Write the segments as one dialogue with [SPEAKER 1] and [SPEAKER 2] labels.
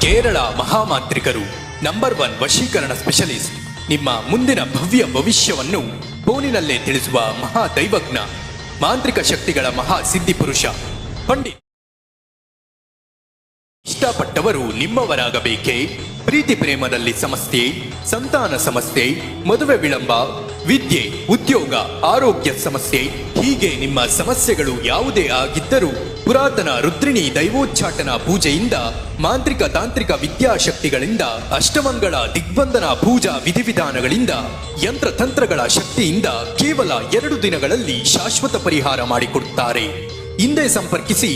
[SPEAKER 1] ಕೇರಳ ಮಹಾಮಾಂತ್ರಿಕರು number one ವಶೀಕರಣ specialist. ನಿಮ್ಮ ಮುಂದಿನ ಭವ್ಯ ಭವಿಷ್ಯವನ್ನು ಫೋನಿನಲ್ಲೇ ತಿಳಿಸುವ ಮಹಾ ದೈವಜ್ಞ ಮಾಂತ್ರಿಕ ಶಕ್ತಿಗಳ ಮಹಾ ಸಿದ್ಧಿ ಪುರುಷ ಪಂಡಿತ್. ಇಷ್ಟಪಟ್ಟವರು ನಿಮ್ಮವರಾಗಬೇಕೇ? ಪ್ರೀತಿ ಪ್ರೇಮದಲ್ಲಿ ಸಮಸ್ಯೆ, ಸಂತಾನ ಸಮಸ್ಯೆ, ಮದುವೆ ವಿಳಂಬ, ವಿದ್ಯೆ, ಉದ್ಯೋಗ, ಆರೋಗ್ಯ ಸಮಸ್ಯೆ ಹೀಗೆ ನಿಮ್ಮ ಸಮಸ್ಯೆಗಳು ಯಾವುದೇ ಆಗಿದ್ದರೂ ಪುರಾತನ ರುದ್ರಿಣಿ ದೈವೋಚ್ಚಾಟನ ಪೂಜೆಯಿಂದ, ಮಾಂತ್ರಿಕ ತಾಂತ್ರಿಕ ವಿದ್ಯಾಶಕ್ತಿಗಳಿಂದ, ಅಷ್ಟಮಂಗಳ ದಿಗ್ಬಂಧನ ಪೂಜಾ ವಿಧಿವಿಧಾನಗಳಿಂದ, ಯಂತ್ರತಂತ್ರಗಳ ಶಕ್ತಿಯಿಂದ ಕೇವಲ ಎರಡು ದಿನಗಳಲ್ಲಿ ಶಾಶ್ವತ ಪರಿಹಾರ ಮಾಡಿಕೊಡುತ್ತಾರೆ. ಹಿಂದೆ ಸಂಪರ್ಕಿಸಿ.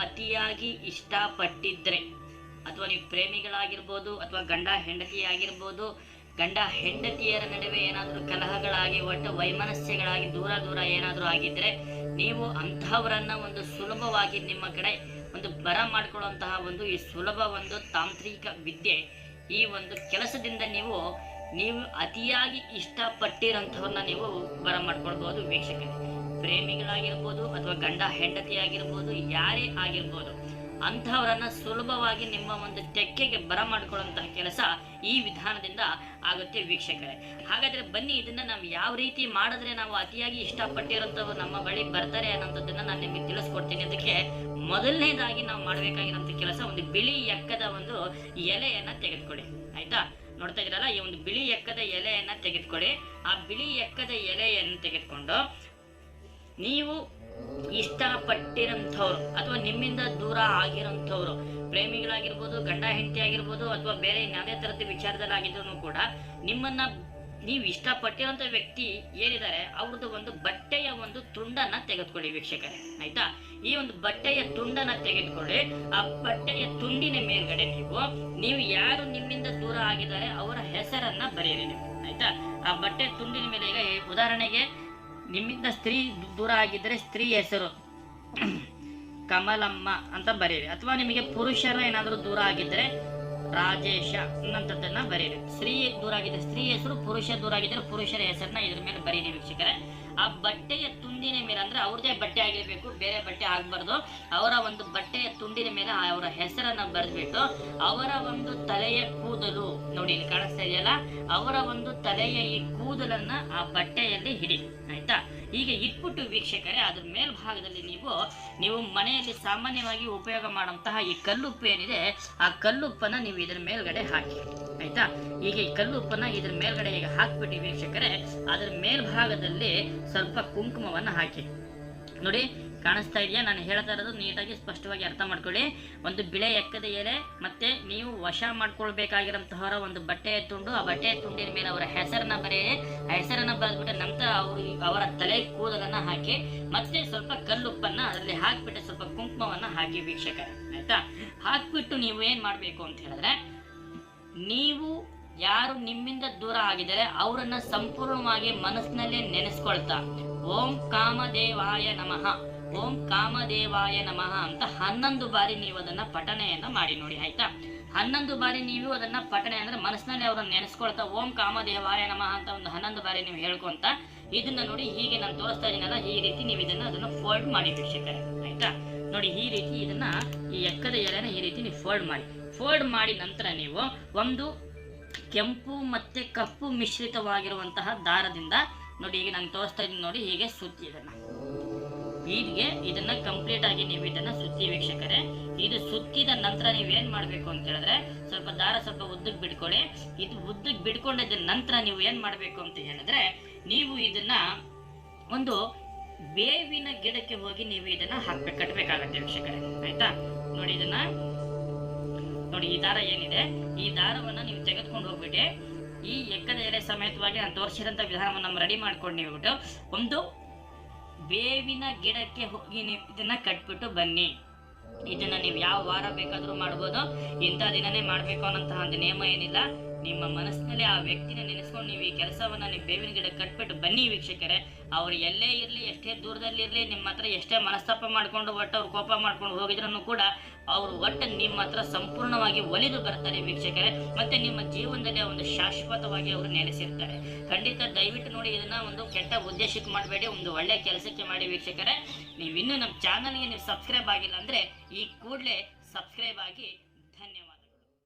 [SPEAKER 2] ಅತಿಯಾಗಿ ಇಷ್ಟಪಟ್ಟಿದ್ರೆ, ಅಥವಾ ನೀವು ಪ್ರೇಮಿಗಳಾಗಿರ್ಬೋದು, ಅಥವಾ ಗಂಡ ಹೆಂಡತಿ ಆಗಿರ್ಬೋದು ಗಂಡ ಹೆಂಡತಿಯರ ನಡುವೆ ಏನಾದರೂ ಕಲಹಗಳಾಗಿ ಒಟ್ಟು ವೈಮನಸ್ಯಗಳಾಗಿ ದೂರ ದೂರ ಏನಾದರೂ ಆಗಿದ್ದರೆ ನೀವು ಅಂಥವರನ್ನ ಒಂದು ಸುಲಭವಾಗಿ ನಿಮ್ಮ ಕಡೆ ಒಂದು ಬರ ಮಾಡಿಕೊಳ್ಳುವಂತಹ ಒಂದು ಈ ಸುಲಭ ಒಂದು ತಾಂತ್ರಿಕ ವಿದ್ಯೆ ಈ ಒಂದು ಕೆಲಸದಿಂದ ನೀವು ನೀವು ಅತಿಯಾಗಿ ಇಷ್ಟಪಟ್ಟಿರೋಂಥವ್ರನ್ನ ನೀವು ಬರ ಮಾಡ್ಕೊಳ್ಬೋದು ವೀಕ್ಷಕರೇ. ಪ್ರೇಮಿಗಳಾಗಿರ್ಬೋದು ಅಥವಾ ಗಂಡ ಹೆಂಡತಿ ಆಗಿರ್ಬೋದು ಯಾರೇ ಆಗಿರ್ಬೋದು ಅಂಥವರನ್ನ ಸುಲಭವಾಗಿ ನಿಮ್ಮ ಒಂದು ತೆಕ್ಕೆಗೆ ಬರಮಾಡಿಕೊಳ್ಳುವಂತಹ ಕೆಲಸ ಈ ವಿಧಾನದಿಂದ ಆಗುತ್ತೆ ವೀಕ್ಷಕರೇ. ಹಾಗಾದ್ರೆ ಬನ್ನಿ, ಇದನ್ನ ನಾವು ಯಾವ ರೀತಿ ಮಾಡಿದ್ರೆ ನಾವು ಅತಿಯಾಗಿ ಇಷ್ಟಪಟ್ಟಿರೋಂಥವ್ರು ನಮ್ಮ ಬಳಿ ಬರ್ತಾರೆ ಅನ್ನೋಂಥದ್ದನ್ನ ನಾನು ನಿಮಗೆ ತಿಳಿಸ್ಕೊಡ್ತೀನಿ. ಅದಕ್ಕೆ ಮೊದಲನೇದಾಗಿ ನಾವು ಮಾಡಬೇಕಾಗಿರೋಂಥ ಕೆಲಸ ಒಂದು ಬಿಳಿ ಎಕ್ಕದ ಒಂದು ಎಲೆಯನ್ನ ತೆಗೆದುಕೊಳ್ಳಿ. ಆಯ್ತಾ? ನೋಡ್ತಾ ಇದ್ರಲ್ಲ ಈ ಒಂದು ಬಿಳಿ ಎಕ್ಕದ ಎಲೆಯನ್ನ ತೆಗೆದುಕೊಳ್ಳಿ. ಆ ಬಿಳಿ ಎಕ್ಕದ ಎಲೆಯನ್ನು ತೆಗೆದುಕೊಂಡು ನೀವು ಇಷ್ಟಪಟ್ಟಿರಂಥವ್ರು ಅಥವಾ ನಿಮ್ಮಿಂದ ದೂರ ಆಗಿರೋಂಥವ್ರು, ಪ್ರೇಮಿಗಳಾಗಿರ್ಬೋದು, ಗಂಡ ಹೆಂಡತಿ ಆಗಿರ್ಬೋದು ಅಥವಾ ಬೇರೆ ಯಾವುದೇ ಥರದ ವಿಚಾರದಲ್ಲಿ ಆಗಿದ್ರು ಕೂಡ ನಿಮ್ಮನ್ನ ನೀವು ಇಷ್ಟಪಟ್ಟಿರೋಂಥ ವ್ಯಕ್ತಿ ಏನಿದ್ದಾರೆ ಅವ್ರದ್ದು ಒಂದು ಬಟ್ಟೆಯ ಒಂದು ತುಂಡನ್ನ ತೆಗೆದುಕೊಳ್ಳಿ ವೀಕ್ಷಕರೇ, ಆಯ್ತಾ? ಈ ಒಂದು ಬಟ್ಟೆಯ ತುಂಡನ್ನ ತೆಗೆದುಕೊಳ್ಳಿ. ಆ ಬಟ್ಟೆಯ ತುಂಡಿನ ಮೇಲ್ಗಡೆ ನೀವು ನೀವು ಯಾರು ನಿಮ್ಮಿಂದ ದೂರ ಆಗಿದ್ದಾರೆ ಅವರ ಹೆಸರನ್ನ ಬರೆಯಿರಿ ನೀವು, ಆಯ್ತಾ? ಆ ಬಟ್ಟೆ ತುಂಡಿನ ಮೇಲೆ ಈಗ ಉದಾಹರಣೆಗೆ ನಿಮ್ಮಿಂದ ಸ್ತ್ರೀ ದೂರ ಆಗಿದ್ದರೆ ಸ್ತ್ರೀ ಹೆಸರು. ಕಮಲಮ್ಮ ಅಂತ ಬರೀರಿ ಅಥವಾ ನಿಮಗೆ ಪುರುಷರ ಏನಾದರೂ ದೂರ ಆಗಿದ್ದರೆ ರಾಜೇಶ ಅನ್ನಂಥದ್ದನ್ನ ಬರೀರಿ ಸ್ತ್ರೀ ದೂರ ಆಗಿದೆ ಸ್ತ್ರೀ ಹೆಸರು, ಪುರುಷ ದೂರ ಆಗಿದ್ದರೆ ಪುರುಷರ ಹೆಸರನ್ನ ಇದ್ರ ಮೇಲೆ ಬರೀರಿ ವೀಕ್ಷಕರೇ. ಆ ಬಟ್ಟೆಯ ತುಂಡಿನ ಮೇಲೆ ಅಂದ್ರೆ ಅವ್ರದೇ ಬಟ್ಟೆ ಆಗಿರ್ಬೇಕು, ಬೇರೆ ಬಟ್ಟೆ ಆಗ್ಬಾರ್ದು. ಅವರ ಒಂದು ಬಟ್ಟೆಯ ತುಂಡಿನ ಮೇಲೆ ಅವರ ಹೆಸರನ್ನ ಬರೆದ್ಬಿಟ್ಟು ಅವರ ಒಂದು ತಲೆಯ ಕೂದಲು ನೋಡಿ ಇಲ್ಲಿ ಕಾಣಿಸ್ತಾ ಇದೆಯಲ್ಲ? ಅವರ ಒಂದು ತಲೆಯ ಈ ಕೂದಲನ್ನ ಆ ಬಟ್ಟೆಯಲ್ಲಿ ಹಿಡಿ ಆಯ್ತಾ? ಈಗ ಇಟ್ಬಿಟ್ಟು ವೀಕ್ಷಕರೇ, ಅದ್ರ ಮೇಲ್ಭಾಗದಲ್ಲಿ ನೀವು ನೀವು ಮನೆಯಲ್ಲಿ ಸಾಮಾನ್ಯವಾಗಿ ಉಪಯೋಗ ಮಾಡುವಂತಹ ಈ ಕಲ್ಲುಪ್ಪು ಏನಿದೆ, ಆ ಕಲ್ಲುಪ್ಪನ್ನ ನೀವು ಇದ್ರ ಮೇಲ್ಗಡೆ ಹಾಕಿ, ಆಯ್ತಾ? ಈಗ ಈ ಕಲ್ಲುಪ್ಪನ್ನ ಇದ್ರ ಮೇಲ್ಗಡೆ ಈಗ ಹಾಕ್ಬಿಟ್ಟು ವೀಕ್ಷಕರೇ, ಅದ್ರ ಮೇಲ್ಭಾಗದಲ್ಲಿ ಸ್ವಲ್ಪ ಕುಂಕುಮವನ್ನು ಹಾಕಿ. ನೋಡಿ, ಕಾಣಿಸ್ತಾ ಇದೆಯಾ? ನಾನು ಹೇಳ್ತಾ ಇರೋದು ನೀಟಾಗಿ ಸ್ಪಷ್ಟವಾಗಿ ಅರ್ಥ ಮಾಡ್ಕೊಳ್ಳಿ. ಒಂದು ಬಿಳೆ ಎಕ್ಕದ ಎಲೆ, ಮತ್ತೆ ನೀವು ವಶ ಮಾಡ್ಕೊಳ್ಬೇಕಾಗಿರೋಂತಹವರ ಒಂದು ಬಟ್ಟೆಯ ತುಂಡು. ಆ ಬಟ್ಟೆಯ ತುಂಡಿನ ಮೇಲೆ ಅವರ ಹೆಸರನ್ನ ಬರೆಯಿರಿ ಆ ಹೆಸರನ್ನ ಬರೆದ್ಬಿಟ್ಟು ನಂತರ ಅವರು ಅವರ ತಲೆ ಕೂದಲನ್ನ ಹಾಕಿ, ಮತ್ತೆ ಸ್ವಲ್ಪ ಕಲ್ಲುಪ್ಪನ್ನ ಅದರಲ್ಲಿ ಹಾಕಿಬಿಟ್ಟು ಸ್ವಲ್ಪ ಕುಂಕುಮವನ್ನ ಹಾಕಿ ವೀಕ್ಷಕರೇ. ಆಯ್ತಾ? ಹಾಕ್ಬಿಟ್ಟು ನೀವು ಏನ್ ಮಾಡಬೇಕು ಅಂತ ಹೇಳಿದ್ರೆ, ನೀವು ಯಾರು ನಿಮ್ಮಿಂದ ದೂರ ಆಗಿದರೆ ಅವರನ್ನ ಸಂಪೂರ್ಣವಾಗಿ ಮನಸ್ಸಿನಲ್ಲೇ ನೆನೆಸ್ಕೊಳ್ತಾ. ಓಂ ಕಾಮದೇವಾಯ ನಮಃ, ಓಂ ಕಾಮದೇವಾಯ ನಮಃ ಅಂತ ಹನ್ನೊಂದು ಬಾರಿ ನೀವು ಅದನ್ನ ಪಠಣೆಯನ್ನ ಮಾಡಿ ನೋಡಿ, ಆಯ್ತಾ? ಹನ್ನೊಂದು ಬಾರಿ ನೀವು ಅದನ್ನ ಪಠಣೆ ಅಂದ್ರೆ ಮನಸ್ಸಿನಲ್ಲಿ ಅವ್ರನ್ನ ನೆನೆಸ್ಕೊಳ್ತಾ, ಓಂ ಕಾಮದೇವಾಯ ನಮಃ ಅಂತ ಒಂದು ಹನ್ನೊಂದು ಬಾರಿ ನೀವು ಹೇಳ್ಕೊಂತ ಇದನ್ನ ನೋಡಿ ಹೀಗೆ ನಾನು ತೋರಿಸ್ತಾ ಇದೀನಲ್ಲ ಈ ರೀತಿ ನೀವು ಇದನ್ನ ಅದನ್ನ ಫೋಲ್ಡ್ ಮಾಡಿ ವೀಕ್ಷಕರೇ, ಆಯ್ತಾ? ನೋಡಿ, ಈ ರೀತಿ ಇದನ್ನ ಈ ಎಕ್ಕದ ಎಲೆನ ಈ ರೀತಿ ನೀವು ಫೋಲ್ಡ್ ಮಾಡಿ. ಫೋಲ್ಡ್ ಮಾಡಿ ನಂತರ ನೀವು ಒಂದು ಕೆಂಪು ಮತ್ತೆ ಕಪ್ಪು ಮಿಶ್ರಿತವಾಗಿರುವಂತಹ ದಾರದಿಂದ ನೋಡಿ, ಈಗ ನಾನು ತೋರಿಸ್ತಾ ಇದ್ದೀನಿ ನೋಡಿ, ಹೀಗೆ ಸುತ್ತಿ ಇದನ್ನ. ಹೀಗೆ ಇದನ್ನ ಕಂಪ್ಲೀಟ್ ಆಗಿ ನೀವು ಇದನ್ನ ಸುತ್ತಿ ವೀಕ್ಷಕರೇ. ಇದು ಸುತ್ತಿದ ನಂತರ ನೀವು ಏನ್ ಮಾಡ್ಬೇಕು ಅಂತ ಹೇಳಿದ್ರೆ, ಸ್ವಲ್ಪ ದಾರ ಸ್ವಲ್ಪ ಉದ್ದಕ್ಕೆ ಬಿಡ್ಕೊಳ್ಳಿ. ಇದು ಉದ್ದಕ್ಕೆ ಬಿಡ್ಕೊಂಡಿದ್ದ ನಂತರ ನೀವು ಏನ್ ಮಾಡ್ಬೇಕು ಅಂತ ಹೇಳಿದ್ರೆ, ನೀವು ಇದನ್ನ ಒಂದು ಬೇವಿನ ಗಿಡಕ್ಕೆ ಹೋಗಿ ನೀವು ಇದನ್ನ ಹಾಕ್ಬೇಕು ಕಟ್ಟಬೇಕಾಗತ್ತೆ ವೀಕ್ಷಕರೇ. ಆಯ್ತಾ? ನೋಡಿ, ಇದನ್ನ ನೋಡಿ, ಈ ದಾರ ಏನಿದೆ? ಈ ದಾರವನ್ನ ನೀವು ತೆಗೆದುಕೊಂಡು ಹೋಗ್ಬಿಟ್ಟು ಈ ಎಕ್ಕದ ಎಲೆ ಸಮೇತವಾಗಿ ನಾನು ತೋರಿಸಿದಂಥ ವಿಧಾನವನ್ನು ನಮ್ಮ ರೆಡಿ ಮಾಡ್ಕೊಂಡು ನೀವು ಬಿಟ್ಟು ಒಂದು ಬೇವಿನ ಗಿಡಕ್ಕೆ ಹೋಗಿ ನೀವು ಇದನ್ನ ಕಟ್ಬಿಟ್ಟು ಬನ್ನಿ. ಇದನ್ನ ನೀವು ಯಾವ ವಾರ ಬೇಕಾದರೂ ಮಾಡ್ಬೋದು. ಇಂಥ ದಿನನೇ ಮಾಡಬೇಕು ಅನ್ನೋಂತಹ ಒಂದು ನಿಯಮ ಏನಿಲ್ಲ. ನಿಮ್ಮ ಮನಸ್ಸಿನಲ್ಲಿ ಆ ವ್ಯಕ್ತಿನ ನೆನೆಸ್ಕೊಂಡು ನೀವು ಈ ಕೆಲಸವನ್ನ ನೀವು ಬೇವಿನ ಗಿಡ ಕಟ್ಬಿಟ್ಟು ಬನ್ನಿ ವೀಕ್ಷಕರೇ. ಅವ್ರು ಎಲ್ಲೇ ಇರಲಿ, ಎಷ್ಟೇ ದೂರದಲ್ಲಿ ಇರಲಿ ನಿಮ್ಮ ಹತ್ರ ಎಷ್ಟೇ ಮನಸ್ತಾಪ ಮಾಡ್ಕೊಂಡು ಒಟ್ಟು ಅವ್ರು ಕೋಪ ಮಾಡ್ಕೊಂಡು ಹೋಗಿದ್ರೂ ಕೂಡ ಅವರು ಒಟ್ಟು ನಿಮ್ಮ ಹತ್ರ ಸಂಪೂರ್ಣವಾಗಿ ಒಲಿದು ಬರ್ತಾರೆ ವೀಕ್ಷಕರೇ. ಮತ್ತೆ ನಿಮ್ಮ ಜೀವನದಲ್ಲಿ ಒಂದು ಶಾಶ್ವತವಾಗಿ ಅವರು ನೆಲೆಸಿರ್ತಾರೆ. ಖಂಡಿತ ದಯವಿಟ್ಟು ನೋಡಿ ಇದನ್ನ ಒಂದು ಕೆಟ್ಟ ಉದ್ದೇಶಕ್ಕೆ ಮಾಡಬೇಡಿ, ಒಂದು ಒಳ್ಳೆ ಕೆಲಸಕ್ಕೆ ಮಾಡಿ ವೀಕ್ಷಕರೇ. ನೀವು ಇನ್ನೂ ನಮ್ಮ ಚಾನಲ್ಗೆ ನೀವು ಸಬ್ಸ್ಕ್ರೈಬ್ ಆಗಿಲ್ಲ ಅಂದ್ರೆ ಈ ಕೂಡಲೇ ಸಬ್ಸ್ಕ್ರೈಬ್ ಆಗಿ